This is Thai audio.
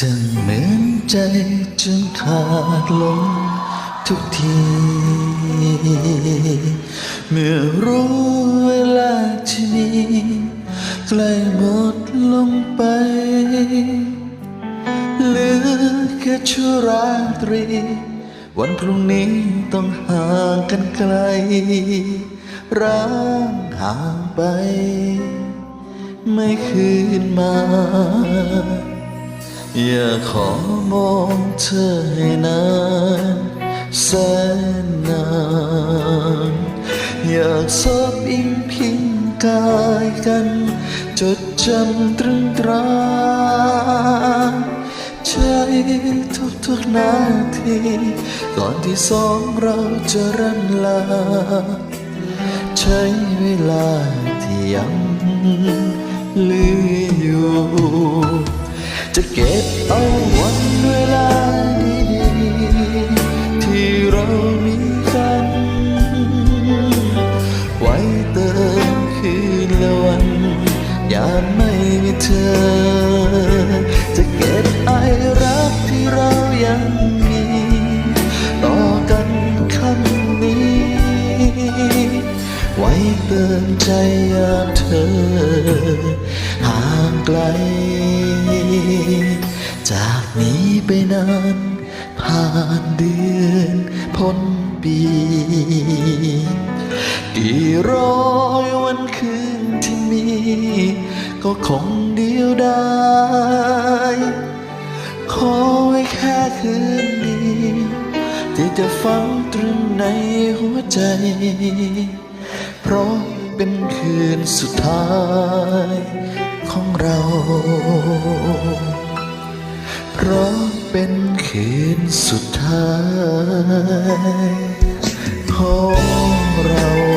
จะเหมือนใจจนขาดลงทุกที เมื่อรู้เวลาที่มีใกล้หมดลงไป เหลือแค่ชั่วราตรี วันพรุ่งนี้ต้องห่างกันไกล ร้างห่างไป ไม่คืนมา อยากขอมองเธอให้นานแสนนานอยากซบอิงพิงกายกัน จดจำตรึงตราใช้ทุกๆนาที ก่อนที่สองเราจะรันลา ใช้เวลาที่ยังเหลืออยู่ จะเก็บเอาวันเวลาดีๆที่เรามีกัน ไว้เติมคืนละวันยามไม่มีเธอ จะเก็บไอรักที่เรายังมี ต่อกันคำนี้ ไว้เตือนใจยามเธอห่างไกล จากนี้ไปนานผ่านเดือนพ้นปี กี่ร้อยวันคืนที่มี ก็คงเดียวได้ ขอไว้แค่คืนเดียวที่จะฝังตรึงในหัวใจ เพราะเป็นคืนสุดท้าย ของเรา เพราะเป็นคืนสุดท้ายของเรา